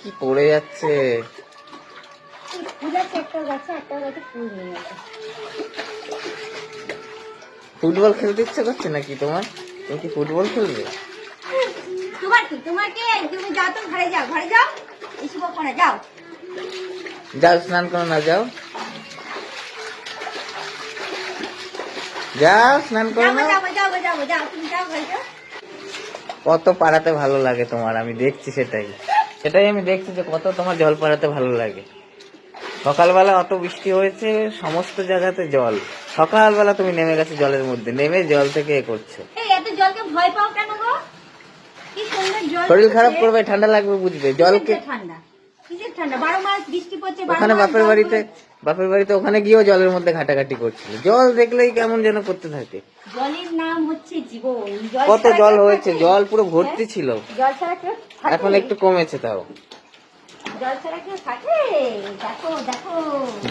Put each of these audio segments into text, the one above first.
কি পড়ে যাচ্ছে। ফুটবল খেলতে ইচ্ছে করছে নাকি তোমার? তুমি কি ফুটবল খেলবে? তোমার কি? তোমাকে তুমি যাও তো ঘরে যাও ঘরে যাও। এসব করে যাও। যাও স্নান করো না যাও। যাও স্নান করো না। কত পাড়াতে ভালো লাগে তোমার আমি দেখছি সেটাই। সেটাই আমি দেখছি যে কত তোমার জল পাড়াতে ভালো লাগে। সকালবেলা অত বৃষ্টি হয়েছে সমস্ত জায়গাতে জল। সকালবেলা তুমি নেমে গেছো জলের মধ্যে নেমে জল থেকে এ করছ। শরীর খারাপ করবে ঠান্ডা লাগবে বুঝবে জলকে ঠান্ডা। ওখানে বাপের বাড়িতে বাপের বাড়িতে ওখানে গিয়েও জলের মধ্যে ঘাটাঘাটি করছিল। জল দেখলেই কেমন যেন করতে থাকে। জলের নাম হচ্ছে জীবন। কত জল হয়েছে? জল পুরো ভর্তি ছিল। কেউ থাকে? এখন একটু কমেছে তাও। জল ছাড়া কেউ থাকে? দেখো দেখো।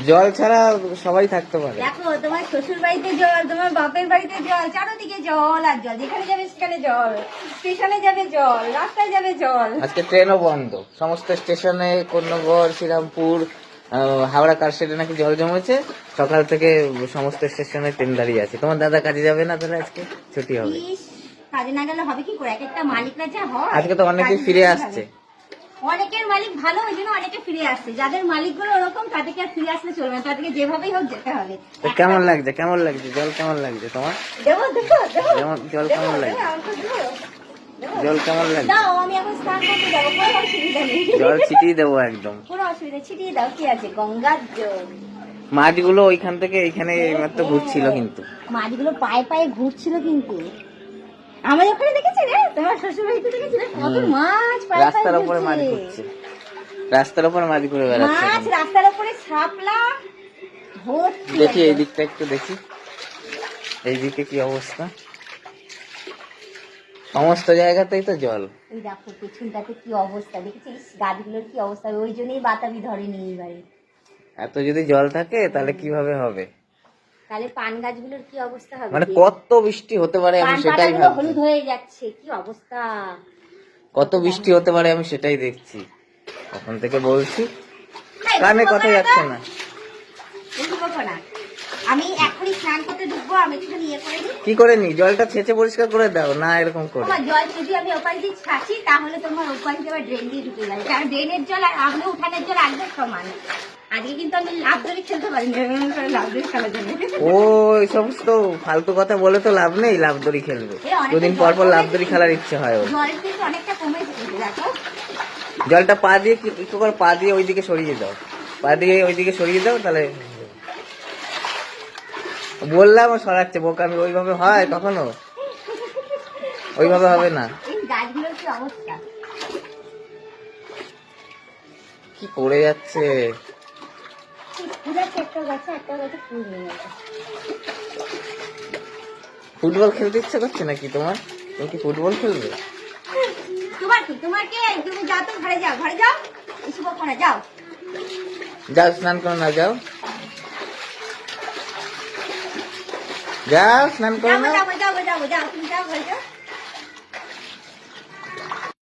জল ছাড়া সবাই থাকতে পারে। দেখো তোমার শ্বশুর বাড়িতে জল তোমার বাপের বাড়িতে জল চারোদিকে জল আর জল। যেখানে যাবে সেখানে জল। স্টেশনে যাবে জল রাস্তায় যাবে জল। আজকে ট্রেনও বন্ধ। সমস্ত স্টেশনে কন্যগড় শ্রীরামপুর হাওড়া কারশেডে নাকি জল জমেছে। সকাল থেকে সমস্ত স্টেশনে ট্রেন দাঁড়িয়ে আছে। তোমার দাদা কাজে যাবে না তাহলে আজকে? ছুটি হবে। কাজে না গেলে হবে কি করে? এক একটা মালিকরা যা হয়। আজকে তো অনেকেই ফিরে আসছে। অনেকের মালিক ভালো ওই জন্য অনেকে ফিরে আসছে যাদের মালিকগুলো ওরকম তাদেরকে আর ফিরে আসলে চলবে না। তাদেরকে যেভাবেই হোক যেতে হবে। কেমন লাগছে? কেমন লাগছে? জল কেমন লাগছে তোমার? দেবো দেবো দেবো। যেমন জল কেমন লাগছে। জল কেমন লাগছে? দাও আমি এখন স্নান করতে যাব। কোনো অসুবিধা নেই। জল ছিটিয়ে দেবো একদম। কোনো অসুবিধা ছিটিয়ে দাও কি আছে? গঙ্গার জল। মাছগুলো ওইখান থেকে এইখানে এইমাত্র ঘুরছিল কিন্তু। মাছগুলো পায়ে পায়ে ঘুরছিল কিন্তু। আমাদের ওখানে দেখেছি রে? তোমার শ্বশুর বাড়িতে দেখেছিলে? কত মাছ রাস্তার উপরে মাছ ঘুরছে। রাস্তার উপরে মাছ ঘুরে বেড়াচ্ছে মাছ রাস্তার উপরে ছাপলা দেখি এই দিকটা একটু দেখি। এইদিকে কি অবস্থা? সমস্ত জায়গাতেই তো জল। ওই দেখো পেছনটাতে কি অবস্থা দেখেছিস? গাছগুলোর কি অবস্থা? ওই জন্যই বাতাবি ধরেনি এইবারে এত যদি জল থাকে তাহলে কীভাবে হবে? তাহলে পান গাছগুলোর কি অবস্থা হবে? মানে কত বৃষ্টি হতে পারে আমি সেটাই পাতাগুলো হলুদ হয়ে যাচ্ছে কি অবস্থা? কত বৃষ্টি হতে পারে আমি সেটাই দেখছি। তখন থেকে বলছি কানে কথা যাচ্ছে না। আমি এখনই স্নান করতে ঢুকবো আমি একটুখানি ইয়ে করে দিই। কি করে নি? জলটা ছেঁচে পরিষ্কার করে দাও না এরকম করে। জল যদি আমি ওপাশ দিয়ে ছাঁচি তাহলে তোমার ওপাশ দিয়ে ড্রেন দিয়ে ঢুকে যাবে কারণ ড্রেনের জল আর আমাদের উঠানের জল একদম সমান। আজকে কিন্তু আমি লাভ ধরে খেলতে পারি না লাভ ধরে খেলার জন্য ও এই সমস্ত ফালতু কথা বলে তো লাভ নেই লাভ দড়ি খেলবে। দুদিন পর পর লাভ দড়ি খেলার ইচ্ছে হয় ওর। অনেকটা কমেছে দেখো। জলটা পা দিয়ে একটু করে পা দিয়ে ওইদিকে সরিয়ে দাও। পা দিয়ে ওইদিকে সরিয়ে দাও তাহলে বললাম সরাচ্ছে বোকা আমি ওইভাবে হয় কখনো? ওইভাবে হবে না। কি অবস্থা? কি পড়ে যাচ্ছে? ফুল আছে একটা গাছে একটা গাছে ফুল নেই ফুটবল খেলতে ইচ্ছে করছে নাকি তোমার? তুমি কি ফুটবল খেলবে? তোমার কি তোমাকে তুমি যাও তো ঘরে যাও ঘরে যাও। এসব যাও। যাও স্নান করো না যাও। যাও স্নান করো না। যাব যাব যাব যাও তুমি যাও ঘরে যাও।